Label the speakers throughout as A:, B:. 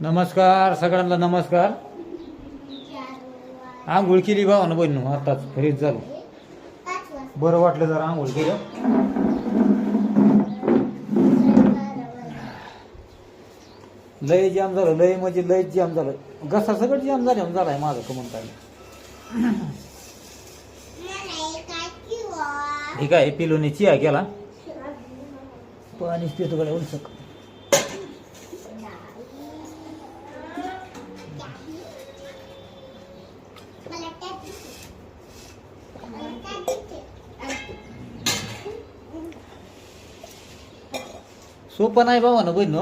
A: नमस्कार सगळ्यांना नमस्कार. आंघोळ केली भावानं बहिण आताच फ्रीज झालो. बरं वाटलं जरा आंघोळ केलं. लय जाम झालं लय म्हणजे लय जाम झालं. घसा सगळं जाम झालं झालाय माझं कमन काय ठीक आहे पिलोनी चिया केला? पाणीच पितो कडे उलसक? सोपं नाही बाबा ना बहिण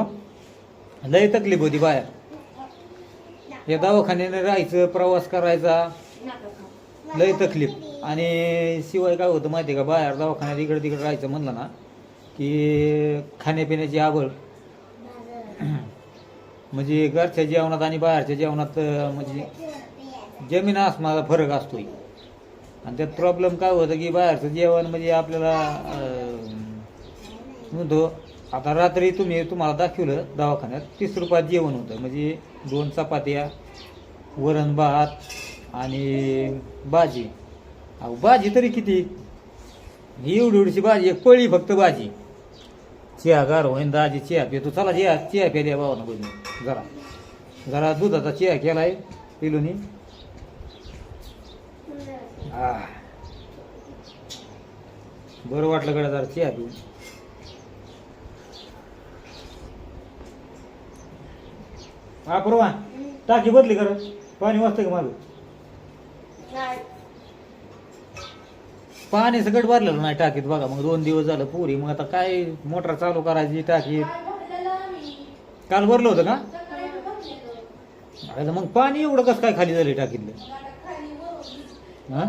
A: लय तकलीफ होती बाहेर. या दवाखान्याने राहायचं प्रवास करायचा. लय तकलीफ. आणि शिवाय काय होतं माहिती आहे का बाहेर दवाखान्यात इकडे तिकडे राहायचं म्हणलं ना की खाण्यापिण्याची आवड. म्हणजे घरच्या जेवणात आणि बाहेरच्या जेवणात म्हणजे जमीन आसमानाचा फरक असतोय. आणि त्यात प्रॉब्लेम काय होतं की बाहेरचं जेवण म्हणजे आपल्याला म्हणतो आता रात्री तुम्ही तुम्हाला दाखवलं दवाखान्यात तीस रुपयात जेवण होतं. म्हणजे दोन चपात्या वरण भात आणि भाजी. अहो भाजी तरी किती? ही एवढी एवढीची भाजी एक पळी फक्त भाजी. चिया गार होईन दाजी चिया पितो. चला चिया चिया प्यायला बाबा ना बहिणी जरा जरा दुधाचा चिया केलाय पिलूनी. हा बरं वाटलं कडे जरा चिया पिऊन. हा परवा टाकी बदली कर पाणी वाजतं का माझं पाणी सगळं भरलेलं नाही टाकीत बघा. मग दोन दिवस झालं पुरी. मग आता काय मोटर चालू करायची टाकीत काल भरलं होतं का? अरे मग पाणी एवढं कसं काय खाली झालं टाकीतलं? हा?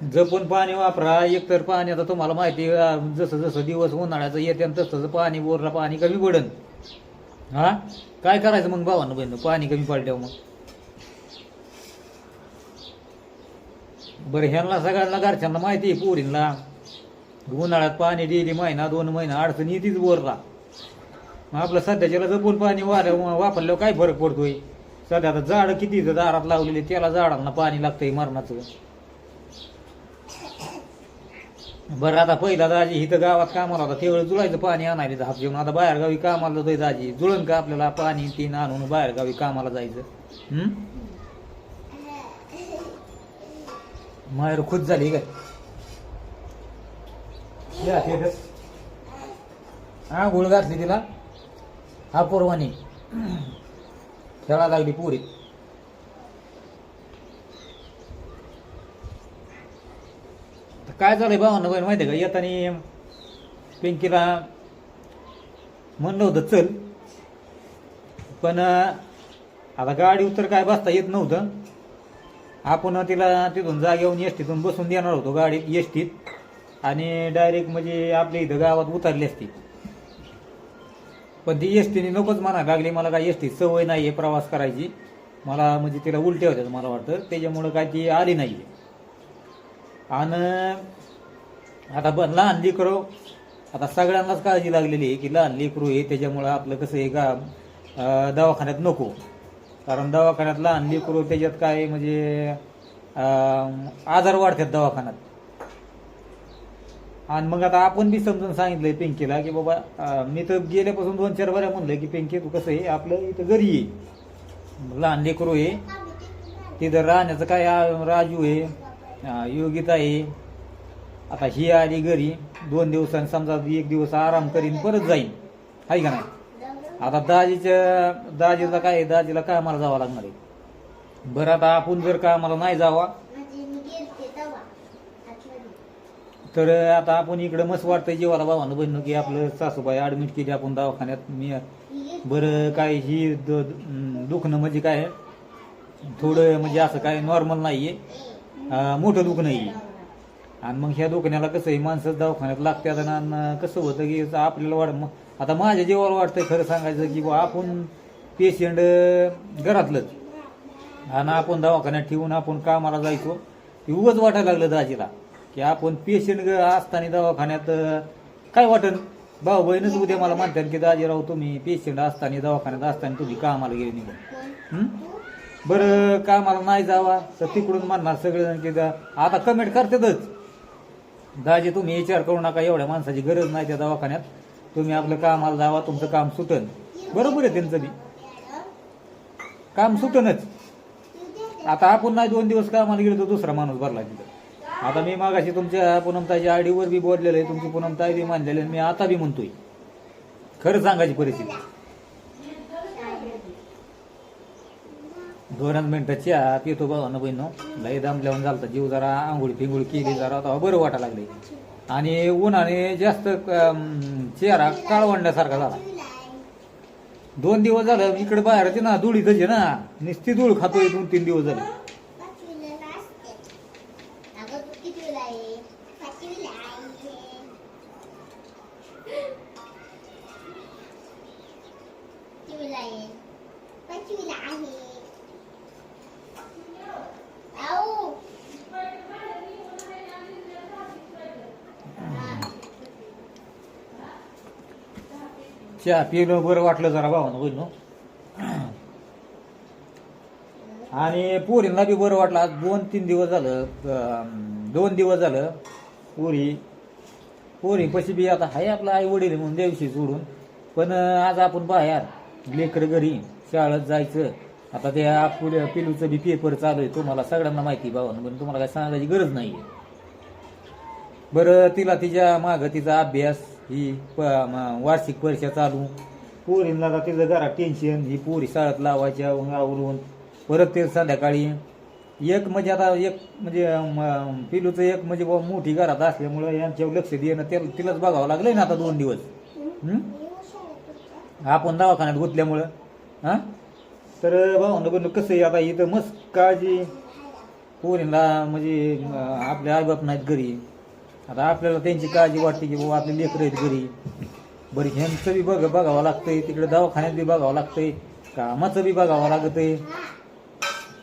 A: जपून पाणी वापरा एकतर पाणी आता तुम्हाला माहिती आहे, जसं जसं दिवस उन्हाळ्याचं येते तसं तसं पाणी बोरला पाणी कमी पडन. हा? काय करायचं मग भावानं बहिण? पाणी कमी पडल्यावर मग? बरं ह्यांना सगळ्यांना घरच्यांना माहिती आहे पोरींना. उन्हाळ्यात पाणी डेली महिना दोन महिना अडचण येतीच बोरला मग आपलं सध्याच्याला जपून पाणी वाऱ्या वापरल्यावर काय फरक पडतोय? सध्या आता झाडं किती दारात लावलेली त्याला झाडांना पाणी लागतंय मरणाचं. बरं आता पहिला दाजी इथं गावात कामाला होता तेवढं जुळायचं पाणी आणायला हात घेऊन आता बाहेर गावी कामाला जातोय दाजी. जुळण का आपल्याला पाणी तीन आणून बाहेर गावी कामाला जायचं? हम्म माहेर खुश झाली काय? या तिथं. हा गुळ घातली तिला. हा पोरवानी. खेळा लागली पुरी. काय झालंय भावानं बहीण माहिती आहे का? येताना पिंकीला म्हणलं होतं चल. पण आता गाडी उतर काय बसता येत नव्हतं. आपण तिला तिथून जागेवरून एस टीतून बसून देणार होतो गाडीत एस टीत आणि डायरेक्ट म्हणजे आपल्या इथं गावात उतरली असती. पण ती एस टीने नकोच म्हणायला लागली मला काय एस टी सवय नाही आहे प्रवास करायची. मला म्हणजे तिला उलट्या होत्या मला वाटतं. त्याच्यामुळं काय ती आली नाही आणि आता ब लहान लेकरू हो. आता सगळ्यांनाच काळजी लागलेली आहे की लहान लेकरू आहे त्याच्यामुळं आपलं कसं आहे का दवाखान्यात नको. कारण दवाखान्यात लहान लेकरू त्याच्यात काय म्हणजे आजार वाढतात दवाखान्यात. आणि मग आता आपण बी समजून सांगितलंय पिंकीला की बाबा मी तर गेल्यापासून दोन चार बऱ्या म्हणलंय की पिंकी तू कसं आहे आपलं इथं घरी ये. लहान लेकरू आहे. तिथं राहण्याचं काय राजू आहे. योगिता आहे. आता ही आली घरी दोन दिवसांनी समजा एक दिवस आराम करीन परत जाईन. आहे का नाही? आता दाजीच्या दाजीला काय आहे, दाजीला कामाला जावं लागणार आहे. बरं आता आपण जर कामाला नाही जावा तर आता आपण इकडं मस्त वाटतंय जीवाला भावानं बहिण की आपलं सासूबाई ऍडमिट केली आपण दवाखान्यात. मी बरं काय ही द- दुखणं म्हणजे काय? थोडं म्हणजे असं काय नॉर्मल नाही आहे मोठं दुखणं आहे आणि मग ह्या दुखण्याला कसं आहे माणसं दवाखान्यात लागतात आणि कसं होतं की आपल्याला वाट मग आता माझ्या जीवाला वाटतं खरं सांगायचं की बुवा आपण पेशंट घरातलंच. आणि आपण दवाखान्यात ठेवून आपण कामाला जायचो की वाटायला लागलं दाजीला की आपण पेशंट असताना दवाखान्यात काय वाटन? भाऊ बहीणच उद्या मला म्हणतात की दाजीराव तुम्ही पेशंट असताना दवाखान्यात असताना तुम्ही कामाला गेले निघून बरं कामाला नाही जावा? तर तिकडून म्हणणार सगळेजण की जा. आता कमेंट करतातच. दाजी तुम्ही विचार करू नका एवढ्या माणसाची गरज नाही त्या दवाखान्यात. तुम्ही आपलं कामाला जावा तुमचं काम सुटन. बरोबर आहे त्यांचं बी. काम सुटनच. आता आपण नाही दोन दिवस कामाला गेलो तर दुसरा माणूस भरला तिथं. आता मी मागाशी तुमच्या पूनमताईच्या आडीवर बी बोललेलं आहे तुमची पूनमताई बी मानलेली आहे मी आता बी म्हणतोय. खरं सांगायची परिस्थिती. दोनच मिनिटं चहा पितो बाबा ना बहिण. लय दमल्यावर झालता जीव जरा आंघोळी फिंगोळी केली जरा तेव्हा बरं वाटा लागले आणि उन्हाने जास्त चेहरा काळवंड्यासारखा झाला. दोन दिवस झालं इकडे बाहेरचे ना धुळी तशी ना. नुसती धूळ खातोय दोन तीन दिवस झाले
B: अगं तू कितवीला आहे पाचवीला आहे कितवीला आहे पाचवीला आहे आऊ
A: चहा पिलं बरं वाटलं जरा भावानं बहिणं आणि पोरींना बी बरं वाटलं. आज दोन तीन दिवस झालं दोन दिवस झालं पोरी. पोरी पशी बी आता हाय आपलं आई वडील म्हणून देवशी सोडून. पण आज आपण बाहेर लेकर घरी शाळेत जायचं. आता त्या पुढे पिलूचं बी पेपर चालू आहे. तुम्हाला सगळ्यांना माहिती भावानं पण तुम्हाला काय सांगायची गरज नाही आहे बरं तिला तिच्या मागं तिचा अभ्यास ही प म- वार्षिक परीक्षा चालू. पोरींना आता तिचं घरात टेन्शन ही पोरी शाळेत लावायच्या आवरून परत ते संध्याकाळी एक म्हणजे आता एक म्हणजे म- पिलूचं एक म्हणजे बुवा मोठी घरात असल्यामुळं यांच्यावर लक्ष देणं त्याला तिलाच बघावं लागलं ना आता दोन दिवस. हं? आपण दवाखान्यात गुतल्यामुळं. हां? तर भाऊ पण कसं आहे आता इथं मस्त काळजी. पोरींना म्हणजे अं, आपले आईबाप नाहीत घरी. आता आपल्याला त्यांची काळजी वाटते की बाबा आपले लेकरं आहेत घरी. बरं ह्यांचं बी बघ बघावं लागतंय. तिकडे दवाखान्यात बी बघावं लागतंय. कामाचं बी बघावं लागतंय.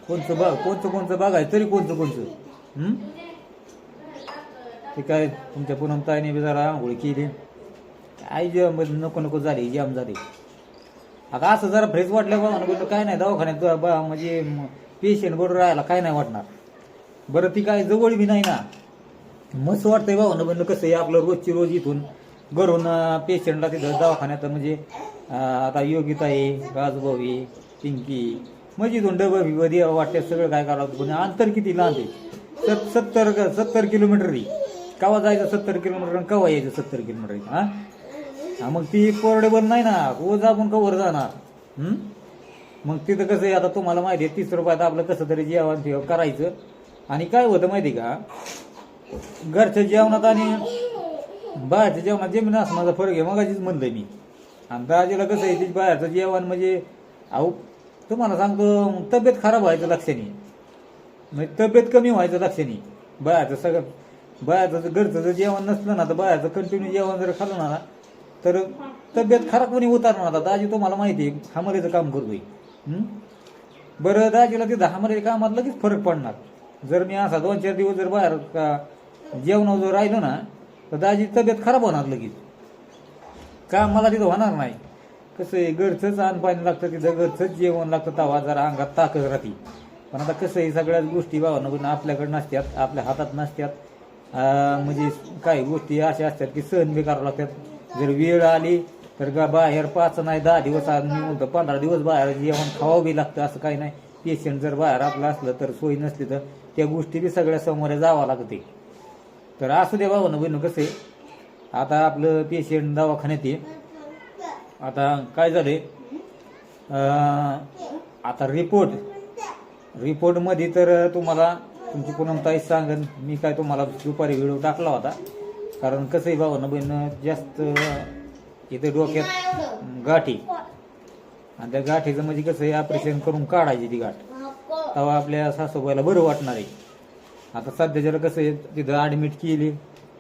A: कोणचं बघ कोणचं कोणचं बघायचं तरी कोणचं कोणचं? ते काय तुमच्या पूनम ताईने बी जरा आंघोळी केली. काय जेवण नको नको झाली जाम झाली. आता असं जरा फ्रेश वाटलं बाबा बोलतो काय नाही दवाखान्यात बा- म्हणजे पेशंट बरोबर राहायला काय नाही वाटणार. बरं ती काय जवळ बी नाही ना. मस्त वाटतंय भाऊ. बनलं कसं आहे आपलं रोजची रोज इथून घरून पेशंटला तिथं दवाखान्यात. म्हणजे आता योगिता आहे राजभाऊ आहे पिंकी म्हणजे इथून डबं बिबं वाटते सगळं काय करावं पण अंतर किती लांब आहे? सत सत्तर सत्तर किलोमीटर आहे. कवा जायचं सत्तर किलोमीटर आणि कवा यायचं सत्तर किलोमीटर हा? हा मग ती पोर्डेबल नाही ना. रोज आपण कवर जाणार. मग तिथं कसं आहे आता तुम्हाला माहिती आहे तीस रुपयात आपलं कसं तरी जेवण करायचं. आणि काय होतं माहिती आहे का? घरच्या जेवणात आणि बाहेरच्या जेवणात जमीन असण्याचा फरक आहे. मगाशीच म्हणलं मी. आणि दाजीला कसं आहे ते बाहेरचं जेवण म्हणजे अहो तुम्हाला सांगतो तब्येत खराब व्हायचं लक्षाने. म्हणजे तब्येत कमी व्हायचं लक्षाने. बाहेरचं सगळं बाहेरचं जर घरचं जर जेवण नसलं ना तर बाहेरचं कंटिन्यू जेवण जर खाल्लं ना तर तब्येत खराब कोणी उतारणार आता दाजी तुम्हाला माहिती आहे हामरेचं काम करतोय. बरं दाजीला तिथं हामरेच्या कामात लगेच फरक पडणार. जर मी असा दोन चार दिवस जर बाहेर का जेवण जर राहिलो ना तर दाजी तब्येत खराब होणार लगेच. काम मला तिथं होणार नाही. कसं आहे घरचंच अन्न पाणी लागतं तिथं घरचंच जेवण लागतं तवा जरा अंगात ताकद राहते. पण आता कसं आहे सगळ्याच गोष्टी बाबा आपल्याकडे नसत्यात आपल्या हातात नसत्यात. म्हणजे काही गोष्टी अशा असतात की सहन बी करावं लागतात. जर वेळ आली तर का बाहेर पाच नाही दहा दिवस मी म्हणतो पंधरा दिवस बाहेर जेवण खावं बी लागतं असं काही नाही. पेशंट जर बाहेर आपलं असलं तर सोय नसली तर त्या गोष्टी बी सगळ्या समोर जावं लागते. तर असू दे बाबा बहिण कसं आहे. आता आपलं पेशंट दवाखान्यात आहे. आता काय झालंय? आता रिपोर्ट रिपोर्टमध्ये तर तुम्हाला तुमची पूर्णताई ताई सांगन मी काय तुम्हाला दुपारी व्हिडिओ टाकला होता. कारण कसं आहे बाबा बहिण जास्त इथे डोक्यात गाठी आणि त्या गाठीचं म्हणजे कसं आहे ऑपरेशन करून काढायची ती गाठ. तेव्हा आपल्या सासूबाईला बरं वाटणार आहे. आता सध्या जरा कसं आहे तिथं ॲडमिट केली.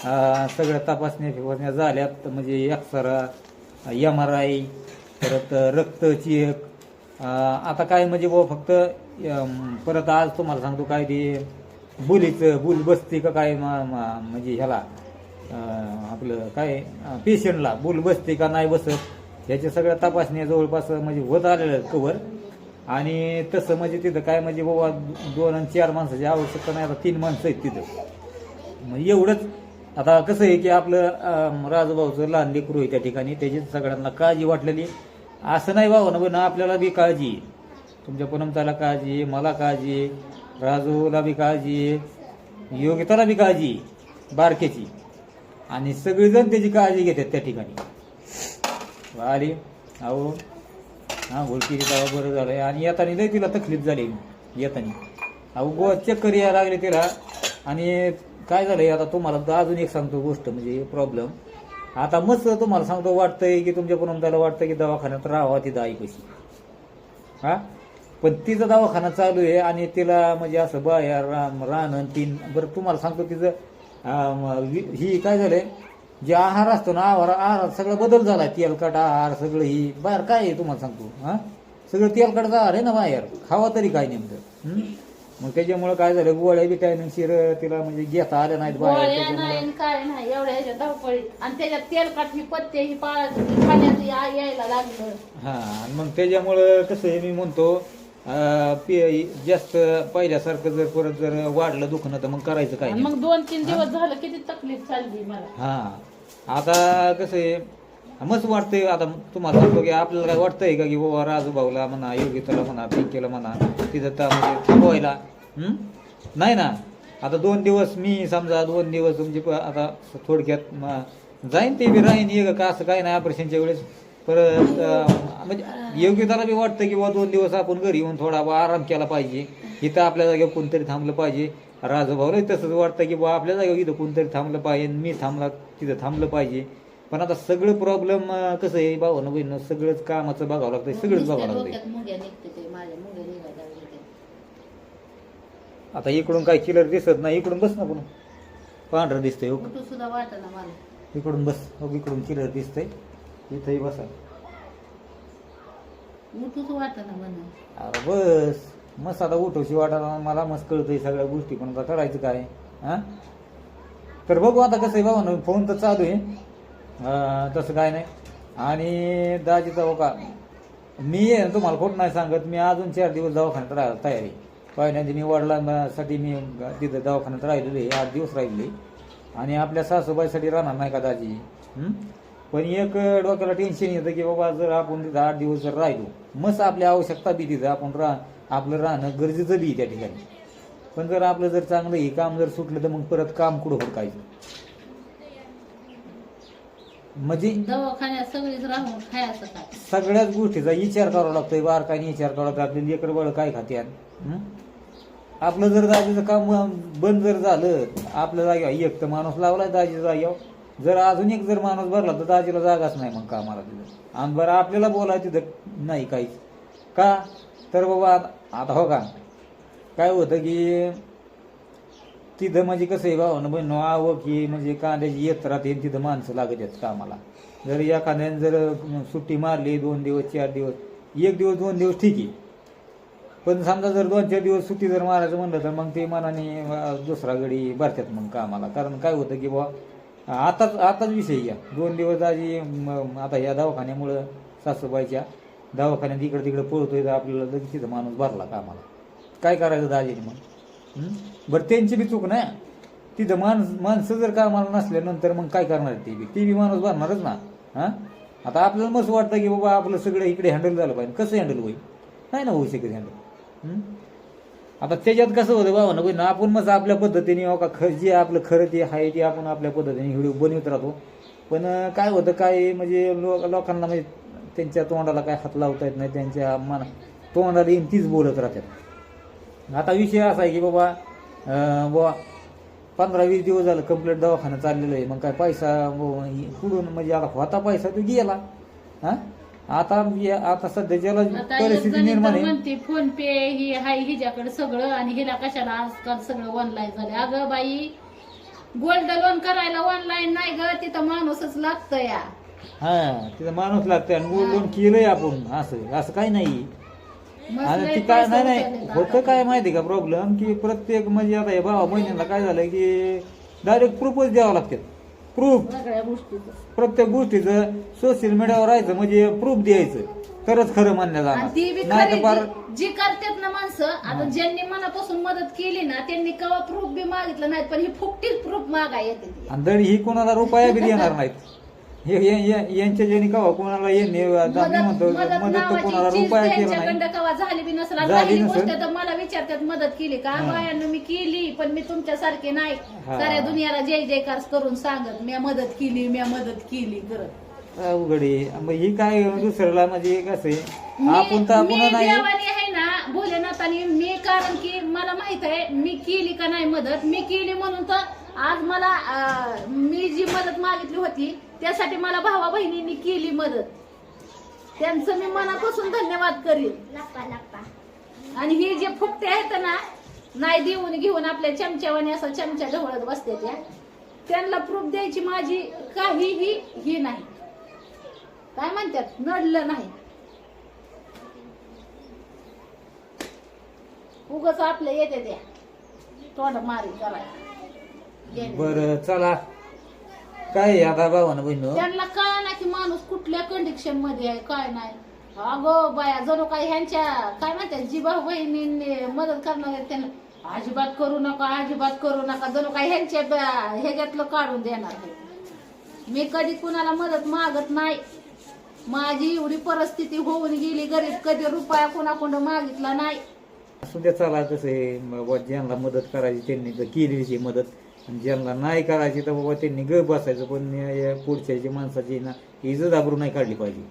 A: सगळ्या तपासण्या फिपासण्या झाल्यात. म्हणजे एक्सरा एम आर आय परत रक्त चेक आता काय म्हणजे बुवा फक्त परत आज तुम्हाला सांगतो काय ते बुलीचं बुल बसते का काय मा- म्हणजे ह्याला आपलं काय पेशंटला बुल बसते का नाही बसत ह्याच्या सगळ्या तपासण्या जवळपास म्हणजे होत आलेलं कवर आणि तसं म्हणजे तिथं काय म्हणजे बाबा दोन आणि चार माणसाची आवश्यकता नाही आता तीन माणसं आहेत तिथं. मग एवढंच. आता कसं आहे की आपलं राजभाऊचं राजूभाऊचं लहान लेकरू आहे त्या ठिकाणी त्याची सगळ्यांना काळजी वाटलेली. असं नाही भाऊ ना पण आपल्याला बी काळजी आहे. तुमच्या पूनमताला काळजी आहे मला काळजी आहे राजूला बी काळजी आहे योगिताला बी काळजी आहे बारकेची आणि सगळेजण त्याची काळजी घेतात त्या ठिकाणी. आली अहो हा केली तेव्हा बरं झालंय. आणि येताना लय तिला तकलीफ झाली. येताना. अहो गो चक्कर यायला लागले तिला. आणि काय झालंय आता तुम्हाला तर अजून एक सांगतो गोष्ट म्हणजे प्रॉब्लेम आता मस्त तुम्हाला सांगतो वाटतंय की तुमच्या त्याला वाटतं की दवाखान्यात राहावा तिथं कशी हा? पण तिचा दवाखाना चालू आहे आणि तिला म्हणजे असं बाहेर राहणं तीन. बरं तुम्हाला सांगतो तिचं वि- ही काय झालंय? जे आहार असतो ना आहार आहारात सगळं बदल झालाय तेलकट आहार सगळं ही. बाहेर काय आहे तुम्हाला सांगतो हा? सगळं तेलकटचा आहार आहे ना बाहेर. खावा तरी काय नेमकं? मग त्याच्यामुळं काय झालं गोळ्या विटॅमिन शिर तिला म्हणजे घेता आल्या नाहीत बाहेर
C: गोळ्या
A: त्याच्यामुळं
C: नाही आणि काय नाही एवढ्या धावपळीत. आणि त्याच्यात तेलकट ही पत्ते ही पाळायची या- यायला लागलं.
A: हा आणि मग त्याच्यामुळं कसं आहे मी म्हणतो अं, पे- जास्त पहिल्यासारखं जर परत जर वाढलं दुखणं तर मग करायचं काय
C: आणि
A: नाही
C: मग दोन तीन दिवस झालं किती तकलीफ चालली मला.
A: हा. आता कसं आहे मस्त वाटतंय आता तुम्हाला सांगतो की आपल्याला काय वाटतंय का की बाबा राजूभाऊला म्हणा योगिताला म्हणा पिंकेला म्हणा तिथं तर म्हणजे थांबवायला नाही ना. आता दोन दिवस मी समजा दोन दिवस तुमची प- आता थोडक्यात जाईन ते बी राहीन ये का असं काय नाही ऑपरेशनच्या वेळेस. परत म्हणजे योग्यताला बी वाटतं की बाबा दोन दिवस आपण घरी येऊन थोडा आराम केला पाहिजे. इथं आपल्या जागेवर कोणतरी थांबलं पाहिजे. राजूभाऊला तसंच वाटतं की बा आपल्या जागेवर इथं कोणतरी थांबलं पाहिजे मी थांबला तिथं थांबलं पाहिजे. पण आता सगळं प्रॉब्लेम कसं आहे भाऊ ना बहिण सगळंच कामाचं बघावं लागतंय सगळंच बघावं लागतंय.
C: डोक्यात मुंग्या निघते ते माझ्या मुंग्या निघायला लागल्या ते.
A: आता इकडून काही किलर दिसत नाही इकडून बस ना पण पांढरं दिसतंय हो.
C: उठू सुद्धा वाटना मला.
A: इकडून बस हो इकडून किलर दिसतंय. इथंही बसा.
C: उठूच वाटना म्हणा
A: अरे बस मस्त आता उठवशी वाटायला मला मस्त कळतंय सगळ्या गोष्टी पण आता करायचं काय? हा? तर बघू आता कसं आहे बाबा फोन तर चालू आहे. तसं काय नाही. आणि दाजीचा हो का मी आहे ना तुम्हाला खोट नाही सांगत मी अजून चार दिवस दवाखान्यात राहायला तयारी पहिल्यांदा मी वडिलांसाठी मी तिथं दवाखान्यात राहिलेलो आहे आठ दिवस राहिले आणि आपल्या सासूबाईसाठी राहणार नाही का दाजी? पण एक डोक्याला टेन्शन येतं की बाबा जर आपण तिथं आठ दिवस जर राहिलो मस्त आपली आवश्यकता बी तिथं आपण राह आपलं राहणं गरजेचं बी त्या ठिकाणी. पण जर आपलं जर चांगलं हे काम जर सुटलं तर मग परत काम कुठं हुडकायचं? म्हणजे
C: दवाखान्यात सगळीच राहून खायचं काय?
A: सगळ्याच गोष्टीचा विचार करावा लागतोय बारकाईने विचार करावा लागतो आपले लेकर बळ काय हं? आपलं जर दाजीचं काम बंद जर झालं आपल्या जागेवर एक तर माणूस लावलाय दाजीच्या जागेवर. जर अजून एक जर माणूस भरला तर दाजीला जागाच नाही मग कामाला तिथं. आणि बरं आपल्याला बोलायचं तिथं नाही काहीच. का? तर बाबा आता हो का? काय होतं की तिथं म्हणजे कसं आहे भाऊ बहिण आवक की म्हणजे कांद्याची येत राहते तिथं माणसं लागत आहेत कामाला. जर एखाद्याने जर सुट्टी मारली दोन दिवस चार दिवस एक दिवस दोन दिवस ठीक आहे. पण समजा जर दोन चार दिवस सुट्टी जर मारायचं म्हणलं तर मग ते मनाने दुसरा गडी भरतात मग कामाला. कारण काय होतं की बुवा आताच आताच विषय या दोन दिवस आधी आता या दवाखान्यामुळं सासूबाईच्या दवाखान्यात इकडं तिकडं पळतोय तर आपल्याला लगेच तिथं माणूस भरला कामाला. काय करायचं दाजीने मग? हं? बरं त्यांची बी चूक नाही. तिथं माणस माणसं जर कामाला नसल्यानंतर मग काय करणार ती बी? ती बी माणूस भरणारच ना. हां? आता आपल्याला मस्त वाटतं की बाबा आपलं सगळं इकडे हँडल झालं पाहिजे. कसं हँडल होईल? नाही ना होऊ शकत हँडल आता त्याच्यात कसं होतं बाबा ना ना आपण मस्त आपल्या पद्धतीने हो का खर जे आपलं खरं ते आहे ते आपण आपल्या पद्धतीने व्हिडिओ बनवत राहतो. पण अं, काय होतं काय म्हणजे लोक लोकांना म्हणजे त्यांच्या तोंडाला काय हात लावता येत नाही त्यांच्या मन तोंडाला येईन तीच बोलत राहतात. आता विषय असा आहे की बाबा बुवा पंधरा वीस दिवस झालं कंप्लीट दवाखाना चाललेलं आहे. मग काय पैसा कुठून? म्हणजे आता होता पैसा तो गेला. हा? आता आता सध्या ज्याला परिस्थिती निर्माण
C: म्हणते फोन पे ही हाय हिच्याकडे सगळं आणि हिला कशाला आजकाल सगळं ऑनलाईन झालं अगं बाई गोल्ड लोन करायला ऑनलाईन नाही ग तिथं माणूसच लागतं या
A: हा तिथं माणूस लागतंय आणि गोल्ड लोन केलंय आपण. असं असं काही नाही. आणि ती काय नाही नाही होतं. काय माहिती का प्रॉब्लेम की प्रत्येक म्हणजे आता हे भावा बहिणीला काय झालं की डायरेक्ट प्रपोज द्यावं लागतात. प्रूफ
C: सगळ्या गोष्टीचं.
A: प्रत्येक गोष्टीचं सोशल मीडियावर राहायचं म्हणजे प्रूफ द्यायचं. तरच खरं मानलं
C: आणि ती बी
A: जाणार नाही तर फार
C: खरी जी करतात ना माणसं आता ज्यांनी मनापासून मदत केली ना त्यांनी कवा प्रूफ बी मागितलं नाहीत पण ही फुकटीच प्रूफ मागाय येते ती.
A: आणि दड ही कोणाला रुपया बी देणार नाहीत. यांच्या ज्याने कवा कोणाला आता मी म्हणतो
C: मदत
A: तर कोणाला रुपया केला नाही.
C: कवा झाली बी नसेल
A: झाली
C: राहिली
A: नसेल.
C: गोष्ट तर मला विचारतात मदत केली का?
A: हा.
C: बायांनो मी केली पण मी तुमच्यासारखे नाही.
A: हा.
C: साऱ्या दुनियाला जय जयकार करून सांगत मी मदत केली मी मदत केली करत.
A: अवघड आहे. मग ही काय दुसऱ्याला म्हणजे कसं
C: मी
A: आपण तर
C: मी
A: आपण नाही.
C: देवाने आहे ना भोलेनाथाने मी कारण की मला माहीत आहे मी केली का नाही मदत? मी केली म्हणून तर आज मला मी जी मदत मागितली होती त्यासाठी मला भावा बहिणींनी केली मदत. त्यांचं मी मनापासून धन्यवाद करीन. आणि ही जे फुकटे आहेत ना नाही देऊन घेऊन आपल्या चमच्यावाने असं चमच्या ढवळत बसते त्या त्यांना प्रूफ द्यायची माझी काहीही ही नाही. काय म्हणतात? नडलं नाही. उगाच आपल्या येते त्या. तोंड मारी करायला
A: बर चला. काय आहे आता भावानं बहिण?
C: त्यांना काय ना की माणूस कुठल्या कंडिशनमध्ये आहे काय नाही. अगो बाया जणू काही ह्यांच्या काय म्हणतात जी भाऊ बहिणींनी मदत करणार आहेत त्यांना. अजिबात करू नका अजिबात करू नका. जणू काही ह्यांच्या ब- ह्याच्यातलं काढून देणार आहे मी कधी कुणाला मदत मागत नाही. माझी एवढी परिस्थिती होऊन गेली गरीब कधी रुपया कुणाकडं मागितला नाही.
A: असू द्या चला कसं आहे. बाबा ज्यांना मदत करायची त्यांनी तर केलीची मदत. ज्यांना नाही करायची तर बाबा त्यांनी निगळ बसायचं पण या पुढच्याची माणसाची ना इज दाबरू नाही काढली पाहिजे.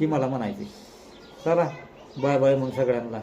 A: ही मला म्हणायची चला बाय बाय मग सगळ्यांना.